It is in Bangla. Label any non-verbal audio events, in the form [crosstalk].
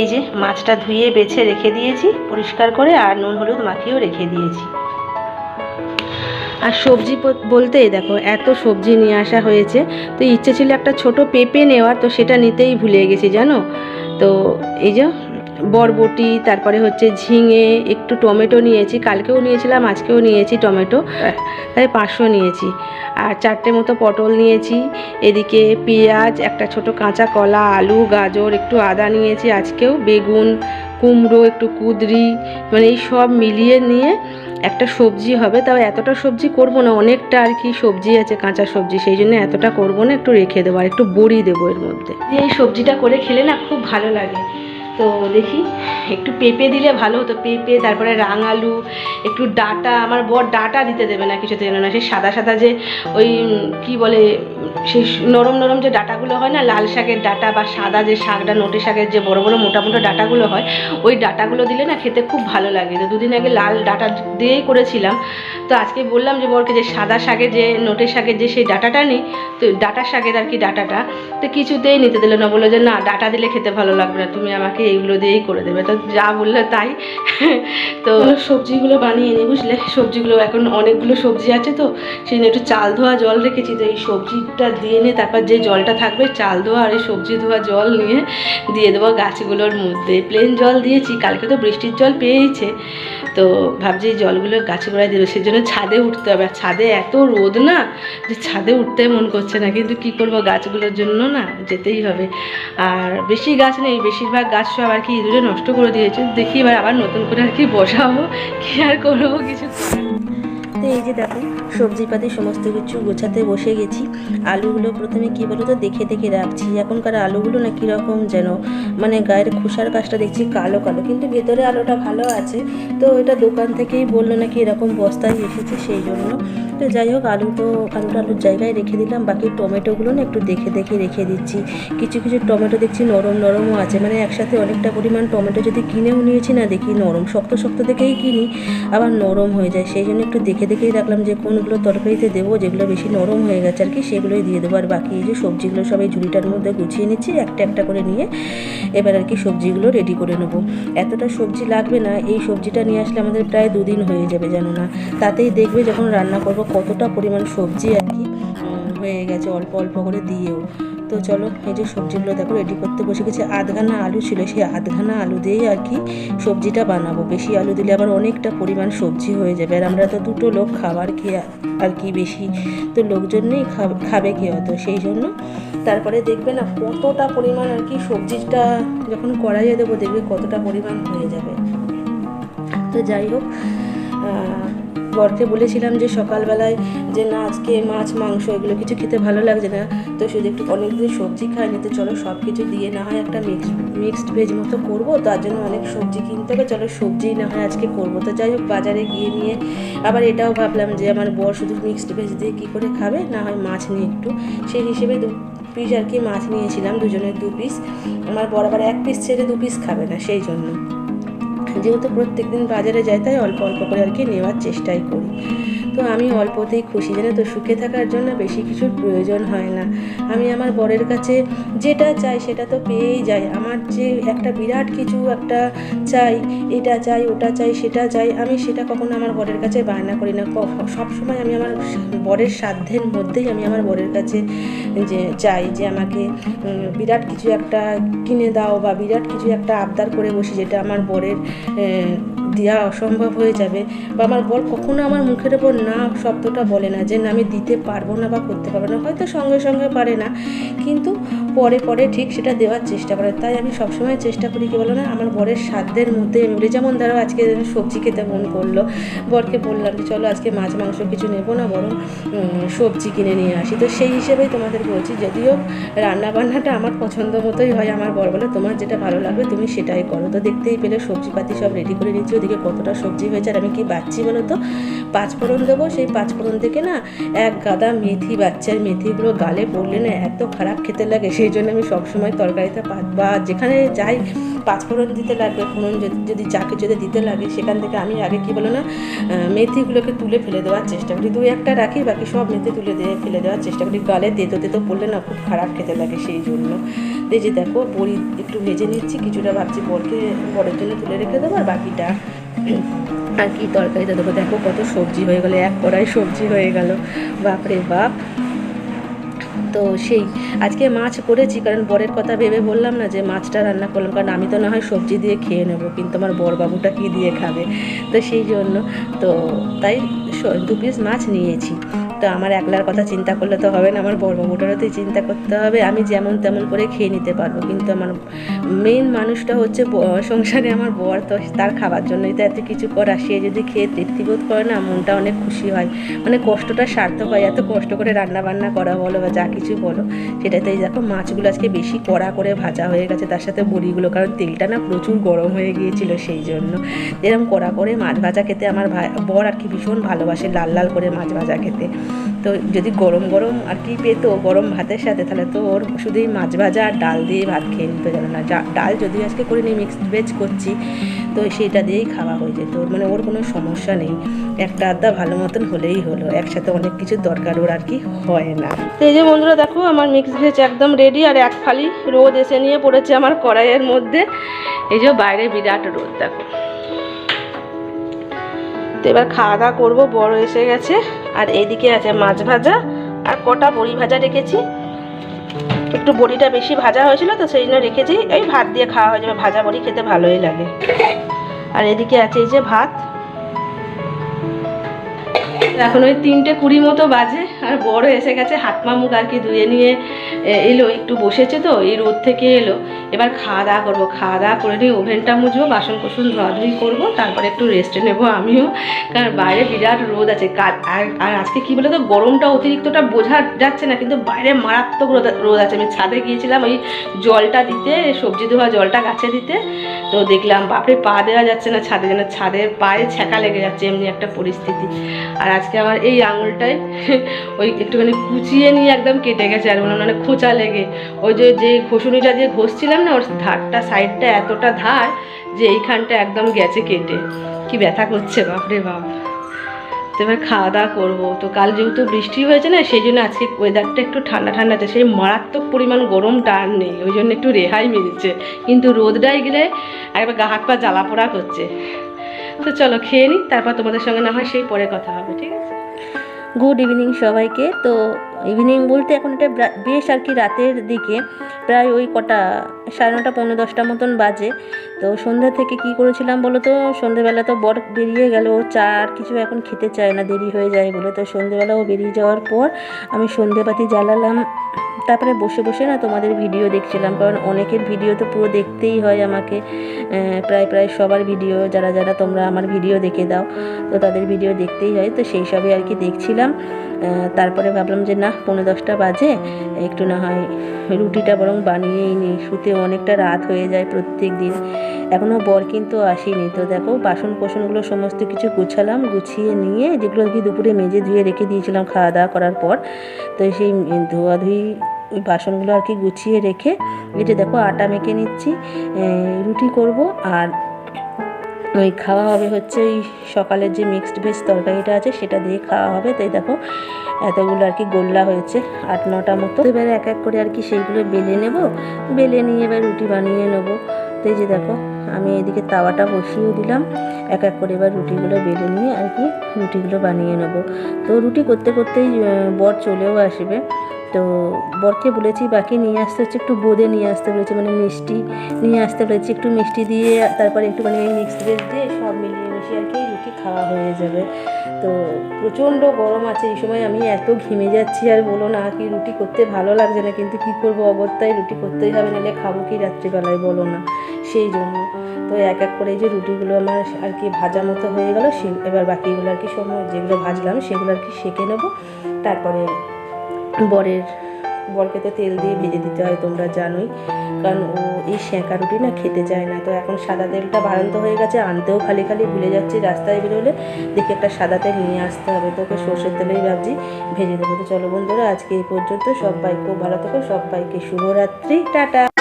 এই যে, মাছটা ধুয়ে, বেছে রেখে দিয়েছি, পরিষ্কার করে, আর নুন হলুদ মাখিয়েও রেখে দিয়েছি। আর সবজি বলতে, দেখো, এত সবজি নিয়ে আসা হয়েছে। তো ইচ্ছে ছিল একটা ছোট পেঁপে নেওয়ার, তো সেটা নিতেই ভুলে গেছি, জানো? তো এই যে বরবটি, তারপরে হচ্ছে ঝিঙে, একটু টমেটো নিয়েছি, কালকেও নিয়েছিলাম, আজকেও নিয়েছি টমেটো, তাই পাঁচশো নিয়েছি। আর চারটে মতো পটল নিয়েছি, এদিকে পেঁয়াজ, একটা ছোট কাঁচা কলা, আলু, গাজর, একটু আদা নিয়েছি, আজকেও বেগুন, কুমড়ো, একটু কুদরি মানে এই সব মিলিয়ে নিয়ে একটা সবজি হবে, তাও এতটা সবজি করব না, অনেকটা আর কি সবজি আছে, কাঁচা সবজি, সেই জন্য এতটা করব না, একটু রেখে দেবো, আর একটু বড়ি দেবো এর মধ্যে। এই সবজিটা করে খেলে না খুব ভালো লাগে। তো দেখি, একটু পেঁপে দিলে ভালো হতো, পেঁপে, তারপরে রাঙালু, একটু ডাটা, আমার বর ডাটা দিতে দেবে না কিছুতে জানো না সেই সাদা সাদা যে ওই কি বলে সেই নরম নরম যে ডাটাগুলো হয় না, লাল শাকের ডাটা বা সাদা যে শাকটা, নোটে শাকের যে বড় বড় মোটা মোটা ডাটাগুলো হয়, ওই ডাটাগুলো দিলে না খেতে খুব ভালো লাগে। তো দুদিন আগে লাল ডাটা দিয়েই করেছিলাম। তো আজকে বললাম যে বরকে যে সাদা শাকের যে, নোটে শাকের যে সেই ডাটাটা নেই, তো ডাটা শাকের আর কি ডাটাটা, তো কিছুতেই নিতে দিল না, বলল যে না, ডাটা দিলে খেতে ভালো লাগবে না, তুমি আমাকে এইগুলো দিয়েই করে দেবে। তো যা বলল তাই। তো সবজিগুলো বানিয়ে নিই বুঝলে। সবজিগুলো এখন অনেকগুলো সবজি আছে তো, সেই একটু চাল ধোয়া জল রেখেছি। তো এই সবজিটা দিয়ে নিয়ে তারপর যে জলটা থাকবে চাল ধোয়া আর এই সবজি ধোয়া জল নিয়ে দিয়ে দেবো গাছগুলোর মধ্যে। প্লেন জল দিয়েছি, কালকে তো বৃষ্টির জল পেয়েইছে। তো ভাবছি জলগুলো গাছে গোড়ায় দেবে সেই জন্য ছাদে উঠতে হবে। আর ছাদে এত রোদ না যে ছাদে উঠতে মন করছে না। কিন্তু কি করব গাছগুলোর জন্য না, যেতেই হবে। আর বেশি গাছ নেই, বেশিরভাগ গাছ সব আর কি ইঁদুরে নষ্ট করে দিয়েছে? দেখি এবার আবার নতুন করে আর কি বসাবো, কি আর করব কিছু তো এই যে দেখো, সবজিপাতি সমস্ত কিছু গোছাতে বসে গেছি। আলুগুলো প্রথমে কি বলো তো দেখে দেখে রাখছি। এখনকার আলুগুলো না কীরকম যেন মানে গায়ের খোসার কাজটা দেখছি কালো কালো, কিন্তু ভেতরে আলুটা ভালো আছে। তো এটা দোকান থেকেই বলল নাকি এরকম বস্তায় এসেছে সেই জন্য। তো যাই হোক, আলু তো, আলুটা আলুর জায়গায় রেখে দিলাম। বাকি টমেটোগুলো না একটু দেখে দেখে রেখে দিচ্ছি। কিছু কিছু টমেটো দেখছি নরম, নরমও আছে। মানে একসাথে অনেকটা পরিমাণ টমেটো যদি কিনেও নিয়েছি না, দেখি নরম, শক্ত শক্ত দেখেই কিনি, আবার নরম হয়ে যায়। সেই জন্য একটু দেখে দেখেই রাখলাম যে কোনগুলো তরকারিতে দেবো, যেগুলো বেশি নরম হয়ে গেছে আর কি, সেগুলোই দিয়ে দেবো। আর বাকি যে সবজিগুলো সব এই ঝুড়িটার মধ্যে গুছিয়ে নিচ্ছি, একটা একটা করে নিয়ে এবার আর কি সবজিগুলো রেডি করে নেব। এতটা সবজি লাগবে না, এই সবজিটা নিয়ে আসলে আমাদের প্রায় দুদিন হয়ে যাবে, জানো না। তাতেই দেখবে যখন রান্না করব কতটা পরিমাণ সবজি আর কি হয়ে গেছে অল্প অল্প করে দিয়েও। তো চলো, এই যে সবজিগুলো দেখো রেডি করতে বসে গেছি। আধখানা আলু ছিল, সেই আধখানা আলু দিয়েই আর কি সবজিটা বানাবো। বেশি আলু দিলে আবার অনেকটা পরিমাণ সবজি হয়ে যাবে। আর আমরা তো দুটো লোক খাবার খেয়ে আর কি বেশি তো লোকজন নেই, খাবে কে অত? সেই জন্য তারপরে দেখবে না কতটা পরিমাণ আর কি সবজিটা যখন কড়াইয়ে দেবো, দেখবে কতটা পরিমাণ হয়ে যাবে। তো যাই হোক বরকে বলেছিলাম যে সকালবেলায় যে না, আজকে মাছ, মাংস এগুলো কিছু খেতে ভালো লাগছে না। তো শুধু একটু অনেকদিন সবজি খাইনি, তো চলো সব কিছু দিয়ে না হয় একটা মিক্সড মিক্সড ভেজ মতো করব। তার জন্য অনেক সবজি কিনতে হবে, চলো সবজিই না হয় আজকে করব। তো যাই হোক, বাজারে গিয়ে নিয়ে আবার এটাও ভাবলাম যে আমার বর শুধু মিক্সড ভেজ দিয়ে কী করে খাবে? না হয় মাছ নিয়ে একটু। সেই হিসেবে দু পিস আর কি মাছ নিয়েছিলাম দুজনের দু পিস আমার বরাবর এক পিস ছেড়ে দু পিস খাবে না, সেই জন্য। যেহেতু প্রত্যেকদিন বাজারে যাই তাই অল্প অল্প করে আর কি নেওয়ার চেষ্টাই করি। তো আমি অল্পতেই খুশি জানো তো? সুখে থাকার জন্য বেশি কিছুর প্রয়োজন হয় না। আমি আমার বরের কাছে যেটা চাই সেটা তো পেয়েই যাই। আমার যে একটা বিরাট কিছু একটা চাই, এটা চাই, ওটা চাই, সেটা চাই, আমি সেটা কখনো আমার বরের কাছে বায়না করি না। সব সময় আমি আমার বরের সাধ্যের মধ্যেই আমি আমার বরের কাছে যে চাই যে আমাকে বিরাট কিছু একটা কিনে দাও বা বিরাট কিছু একটা আবদার করে বসি যেটা আমার বরের দেওয়া অসম্ভব হয়ে যাবে বা আমার বল কখনো আমার মুখের ওপর না শব্দটা বলে না যে না আমি দিতে পারব না বা করতে পারব না, হয়তো সঙ্গে সঙ্গে পারে না। কিন্তু পরে পরে ঠিক সেটা দেওয়ার চেষ্টা করে। তাই আমি সবসময় চেষ্টা করি, কি বলো না, আমার বরের সাধ্যের মধ্যে বলি যেমন ধরো আজকে সবজি খেতে মন করল, বরকে বললাম যে চলো আজকে মাছ, মাংস কিছু নেব না, বরং সবজি কিনে নিয়ে আসি। তো সেই হিসেবেই তোমাদের বলছি, যদিও রান্না বান্নাটা আমার পছন্দ মতোই হয় আমার বর বলে, তোমার যেটা ভালো লাগবে তুমি সেটাই করো। তো দেখতেই পেলে সবজিপাতি সব রেডি করে নিচ্ছি ওদিকে কতটা সবজি হয়েছে আর আমি কি বাচ্চি বলো তো? পাঁচফোড়ন দেবো, সেই পাঁচফোড়ন থেকে না এক গাদা মেথি বাচ্চার মেথিগুলো গালে পড়লে না এত খারাপ খেতে লাগে সেই জন্য আমি সবসময় তরকারিতে পা- বা যেখানে যাই পাঁচফোড়ন দিতে লাগবে ফোড়ন যদি যাকে যদি দিতে লাগে, সেখান থেকে আমি আগে কি বলো না মেথিগুলোকে তুলে ফেলে দেওয়ার চেষ্টা করি। দুই একটা রাখি, বাকি সব মেথি তুলে দিয়ে ফেলে দেওয়ার চেষ্টা করি। গালে তেতো তেতো পড়লে না খুব খারাপ খেতে লাগে সেই জন্য। এই যে দেখো, বড়ি একটু ভেজে নিচ্ছি, কিছুটা ভাবছি বরকে, বরের জন্য তুলে রেখে দেবো, আর বাকিটা আর কি তরকারিতে দেবো। দেখো কত সবজি হয়ে গেলো, এক কড়াই সবজি হয়ে গেল। বাপরে বাপ! তো সেই, আজকে মাছ করেছি, কারণ বরের কথা ভেবে বললাম না যে মাছটা রান্না করলাম, কারণ আমি তো না হয় সবজি দিয়ে খেয়ে নেব, কিন্তু আমার বরবাবুটা কী দিয়ে খাবে? তো সেই জন্য, তো তাই দু পিস মাছ নিয়েছি। তো আমার একলার কথা চিন্তা করলে তো হবে না, আমার বরবাবুটারও তো চিন্তা করতে হবে, আমি যেমন তেমন করে খেয়ে নিতে পারব। কিন্তু আমার মেন মানুষটা হচ্ছে সংসারে আমার বর, তো তার খাবার জন্যই তো এত কিছু করা সে যদি খেয়ে তৃপ্তিবোধ করে না, মনটা অনেক খুশি হয়। মানে কষ্টটা সার্থক হয়, এত কষ্ট করে রান্না বান্না করা বলো বা যা কিছু বলো, সেটাতেই দেখো মাছগুলো আজকে বেশি কড়া করে ভাজা হয়ে গেছে, তার সাথে বড়িগুলো কারণ তেলটা না প্রচুর গরম হয়ে গিয়েছিল সেই জন্য। এরকম কড়া করে মাছ ভাজা খেতে আমার বর আর কি ভীষণ ভালোবাসে, লাল লাল করে মাছ ভাজা খেতে। তো যদি গরম গরম আর কি পেতো, গরম ভাতের সাথে, তাহলে তো ওর শুধুই মাছ ভাজা আর ডাল দিয়ে ভাত খেয়ে নিতে জানো না। ডাল যদিও আজকে করে নিই মিক্সড ভেজ করছি, তো সেইটা দিয়েই খাওয়া হয়ে যেত। মানে ওর কোনো সমস্যা নেই। একটা আধা ভালো মতন হলেই হলো। একসাথে অনেক কিছু দরকার ওর আর কি হয় না। তো এই যে বন্ধুরা দেখো, আমার মিক্স ভেজ একদম রেডি আর এক ফালি রোদ এসে নিয়ে পড়েছে আমার কড়াইয়ের মধ্যে। এই যে বাইরে বিরাট রোদ, দেখো। তো এবার খাওয়া দাওয়া করব, বড় এসে গেছে। আর এইদিকে আছে মাছ ভাজা আর কটা বড়ি ভাজা রেখেছি। একটু বড়িটা বেশি ভাজা হয়েছিল তো সেই জন্য রেখেছি। এই ভাত দিয়ে খাওয়া হয়ে যাবে, ভাজা বড়ি খেতে ভালোই লাগে। আর এদিকে আছে এই যে ভাত। এখন ওই তিনটে কুড়ি মতো বাজে, আর বড় এসে গেছে, হাত পা মুখ আর কি ধুয়ে নিয়ে এলো, একটু বসেছে তো, এই রোদ থেকে এলো। এবার খাওয়া দাওয়া করব, খাওয়া দাওয়া করে নিয়ে ওভেনটা মুছবো, বাসন কোসন ধোয়াধুয়ি করব, তারপরে একটু রেস্টে নেব আমিও, কারণ বাইরে বিরাট রোদ আছে। আর আজকে কি বলে তো গরমটা অতিরিক্তটা বোঝা যাচ্ছে না, কিন্তু বাইরে মারাত্মক রোদ রোদ আছে। আমি ছাদে গিয়েছিলাম ওই জলটা দিতে, সবজি ধোয়া জলটা গাছে দিতে তো দেখলাম, বাপরে, পা দেওয়া যাচ্ছে না ছাদে যেন। ছাদে পায়ে ছ্যাঁকা লেগে যাচ্ছে এমনি একটা পরিস্থিতি। আর আজকে আমার এই আঙুলটায় [laughs] ওই একটুখানি কুচিয়ে নিয়ে একদম কেটে গেছে, আর মানে খোঁচা লেগে। ওই যে যে ঘষুনিটা দিয়ে ঘষছিলাম না, ওর ধারটা, সাইডটা এতটা ধার যে এইখানটা একদম গেছে কেটে। কি ব্যথা করছে, বাপরে বাপ। তো এবার খাওয়া দাওয়া করব। তো কাল যেহেতু বৃষ্টি হয়েছে না, সেই জন্য আজকে ওয়েদারটা একটু ঠান্ডা ঠান্ডা আছে। সেই মারাত্মক পরিমাণ গরম টান নেই, ওই জন্য একটু রেহাই মিলছে। কিন্তু রোদটাই গেলে একবার গা হাত পা জ্বালা পোড়া করছে। তো চলো খেয়ে নিই তারপর তোমাদের সঙ্গে না হয় সেই পরে কথা হবে, ঠিক আছে? গুড ইভিনিং সবাইকে। তো ইভিনিং বলতে এখন এটা বেশ আর কি রাতের দিকে। প্রায় ওই কটা, সাড়ে নটা, পৌনে দশটা মতন বাজে। তো সন্ধ্যা থেকে কি করেছিলাম বলো তো? সন্ধ্যেবেলা তো বর বেরিয়ে গেল। ও চা আর কিছু এখন খেতে চায় না, দেরি হয়ে যায় বলে। তো সন্ধ্যেবেলা ও বেরিয়ে যাওয়ার পর আমি সন্ধ্যেবাতি জ্বালালাম। তারপরে বসে বসে না তোমাদের ভিডিও দেখছিলাম। কারণ অনেকের ভিডিও তো পুরো দেখতেই হয় আমাকে। প্রায় প্রায় সবার ভিডিও যারা যারা তোমরা আমার ভিডিও দেখে দাও, তো তাদের ভিডিও দেখতেই হয়। তো সেই সবই আর কি দেখছিলাম। তারপরে ভাবলাম যে না পৌনে দশটা বাজে। একটু না হয় রুটিটা বরং বানিয়েই নিই, শুতে অনেকটা রাত হয়ে যায় প্রত্যেক দিন। এখনও বর কিন্তু আসেনি। তো দেখো বাসন কোসনগুলো সমস্ত কিছু গুছালাম, গুছিয়ে নিয়ে যেগুলো আর কি দুপুরে মেজে ধুয়ে রেখে দিয়েছিলাম খাওয়া দাওয়া করার পর, তো সেই ধোয়াধুয়ি ওই বাসনগুলো আর কি গুছিয়ে রেখে এটা দেখো আটা মেখে নিচ্ছি রুটি করব আর ওই খাওয়া হবে হচ্ছে ওই সকালের যে মিক্সড ভেজ তরকারিটা আছে, সেটা দিয়ে খাওয়া হবে। তাই দেখো, এতগুলো আর কি গোল্লা হয়েছে, আট, নটা মতো। এবারে এক এক করে আর কি সেইগুলো বেলে নেব। বেলে নিয়ে এবার রুটি বানিয়ে নেব। তো যে দেখো, আমি এদিকে তাওয়াটা বসিয়ে দিলাম। এক এক করে এবার রুটিগুলো বেলে নিয়ে আর কি রুটিগুলো বানিয়ে নেব। তো রুটি করতে করতেই বর চলেও আসবে। তো বরকে বলেছি, বাকি নিয়ে আসতে হচ্ছে, একটু বোঁদে নিয়ে আসতে বলেছি মানে মিষ্টি নিয়ে আসতে বলেছি, একটু মিষ্টি দিয়ে তারপরে একটুখানি এই মিক্সড ভেজ দিয়ে সব মিলিয়ে মিশিয়ে আর কি রুটি খাওয়া হয়ে যাবে। তো প্রচণ্ড গরম আছে, এই সময় আমি এত ঘেমে যাচ্ছি, আর বলো না কি রুটি করতে ভালো লাগছে না, কিন্তু কি করব অগত্যায় রুটি করতেই হবে, নাহলে খাব কি রাত্রিবেলায়, বলো না, সেই জন্য। তো এক এক করে যে রুটিগুলো আমার আর কি ভাজা মতো হয়ে গেলো, সে এবার বাকিগুলো আর কি সময় যেগুলো ভাজলাম, সেগুলো আর কি সেঁকে নেব, তারপরে বরের বরকে তো তেল দিয়ে ভেজে দিতে হয়, তোমরা জানোই। কারণ ও এই সেঁকা রুটি না খেতে চায় না। তো এখন সাদা তেলটা বাড়ন্ত হয়ে গেছে, আনতেও খালি খালি ভুলে যাচ্ছি। রাস্তায় বেরোলে দেখি একটা সাদা তেল নিয়ে আসতে হবে। তো ওকে সর্ষের তেলেই ভাবছি, ভেজে দেবো। তো চলো বন্ধুরা, আজকে এই পর্যন্ত সবাই খুব ভালো থাকো, সবাইকে শুভরাত্রি, টাটা।